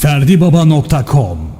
ferdibaba.com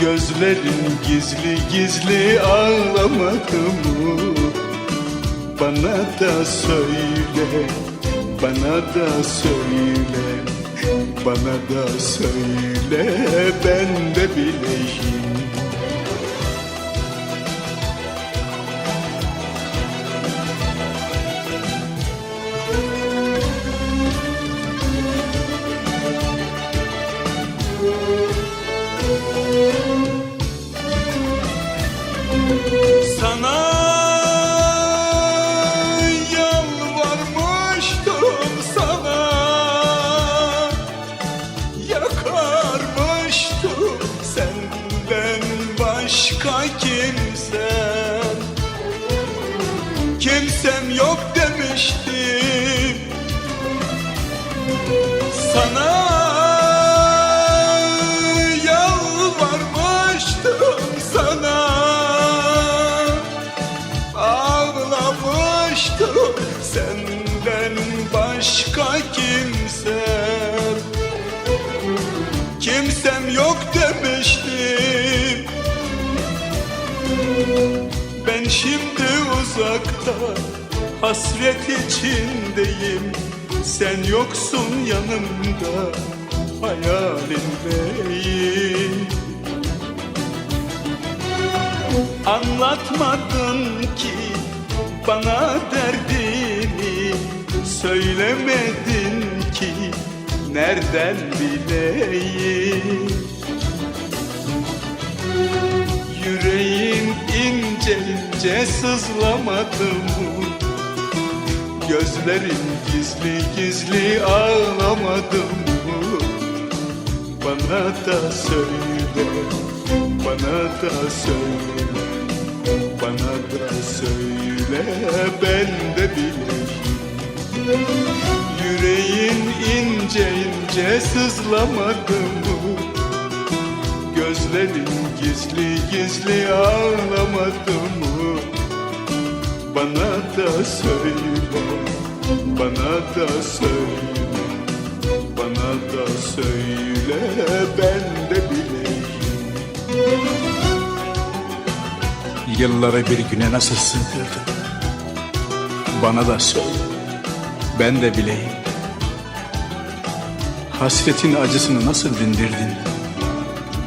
Gözlerin gizli gizli ağlamadı mı? Bana da söyle, bana da söyle Bana da söyle ben de bileyim başka kimsem? Kimsem yok demiştim. Sana yalvarmıştım sana Ağlamıştım. Senden başka kimsem? Kimsem yok demiştim Ben şimdi uzakta hasret içindeyim. Sen yoksun yanımda hayalimdeyim Anlatmadın ki bana derdini Söylemedin ki nereden bileyim Yüreğin ince ince sızlamadı mı? Gözlerin gizli gizli ağlamadı mı? Bana da söyle, bana da söyle Bana da söyle ben de bileyim Yüreğin ince ince sızlamadı mı? Gözlerin gizli gizli ağlamadı mı? Bana da söyle, bana da söyle Bana da söyle ben de bileyim Yılları bir güne nasıl sığdırdın? Bana da söyle, ben de bileyim. Hasretin acısını nasıl dindirdin?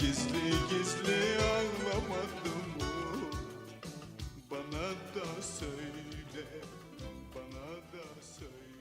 Gizli gizli ağlamadın mı? Bana da söyle, bana da söyle